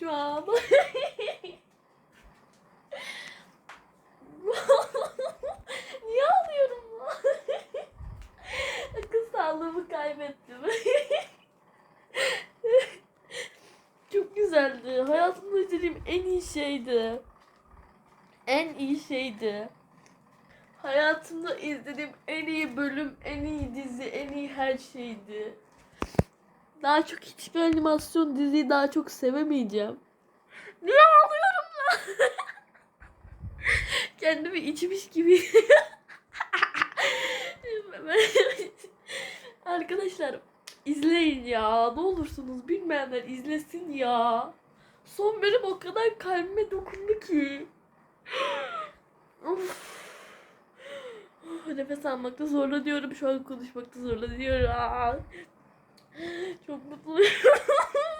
şu an. Niye ağlıyorum? Akıl sağlığımı kaybettim. Çok güzeldi. Hayatımda izlediğim en iyi şeydi. En iyi şeydi. Hayatımda izlediğim en iyi bölüm, en iyi dizi, en iyi her şeydi. Daha çok hiçbir animasyon diziyi daha çok sevemeyeceğim. Niye ağlıyorum lan? Kendimi içmiş gibi. Arkadaşlar izleyin ya. Ne olursunuz bilmeyenler izlesin ya. Son bölüm o kadar kalbime dokundu ki. of. Nefes almakta zorlanıyorum. Şu an konuşmakta zorlanıyorum. Çok mutluyum.